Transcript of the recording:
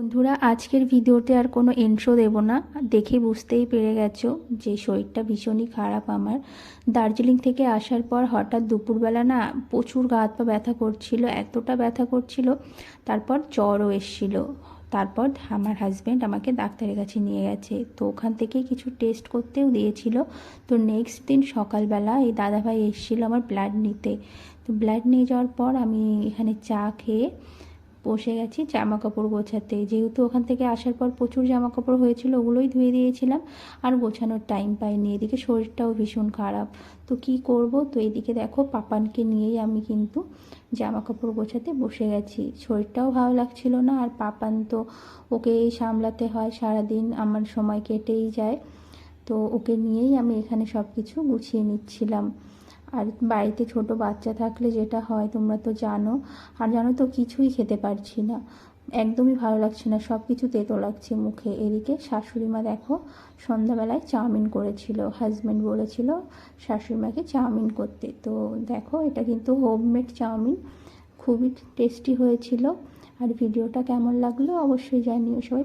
বন্ধুরা, আজকের ভিডিওতে আর কোনো ইন্ট্রো দেব না। দেখে বুঝতেই পেরে গেছো যে শরীরটা ভীষণই খারাপ আমার। দার্জিলিং থেকে আসার পর হঠাৎ দুপুরবেলা না প্রচুর গা হাত পা ব্যথা করছিল, এতটা ব্যথা করছিল, তারপর জ্বরও এসছিল। তারপর আমার হাজব্যান্ড আমাকে ডাক্তারের কাছে নিয়ে গেছে। তো ওখান থেকেই কিছু টেস্ট করতেও দিয়েছিল। তো নেক্সট দিন সকালবেলা এই দাদাভাই এসেছিল আমার ব্লাড নিতে। তো ব্লাড নিয়ে যাওয়ার পর আমি এখানে চা খেয়ে বসে গেছি জামা কাপড় গোছাতে। যেহেতু ওখান থেকে আসার পর প্রচুর জামা কাপড় হয়েছিল, ওগুলোই ধুয়ে দিয়েছিলাম। আর গোছানোর টাইম পাইনি, এদিকে শরীরটাও ভীষণ খারাপ। তো কি করব? তো এদিকে দেখো পাপানকে নিয়েই আমি কিন্তু জামা কাপড় গোছাতে বসে গেছি। শরীরটাও ভালো লাগছিল না, আর পাপান তো ওকেই সামলাতে হয়, সারাদিন আমার সময় কেটেই যায়। তো ওকে নিয়েই আমি এখানে সব কিছু গুছিয়ে নিচ্ছিলাম। আর বাড়িতে ছোট বাচ্চা থাকলে যেটা হয়, তোমরা তো জানো। আর জানো তো কিছুই খেতে পারছি না। একদমই ভালো লাগছে না সব কিছু তেতো লাগছে মুখে। এদিকে শাশুড়ি মা দেখো, সন্ধ্যাবেলায় চাউমিন করেছিল। হাজব্যান্ড বলেছিল, শাশুড়ি মাকে চাউমিন করতে। তো দেখো, এটা কিন্তু হোমমেড চাউমিন। খুবই টেস্টি হয়েছিল। আর ভিডিওটা কেমন লাগল অবশ্যই জানিও। সবাই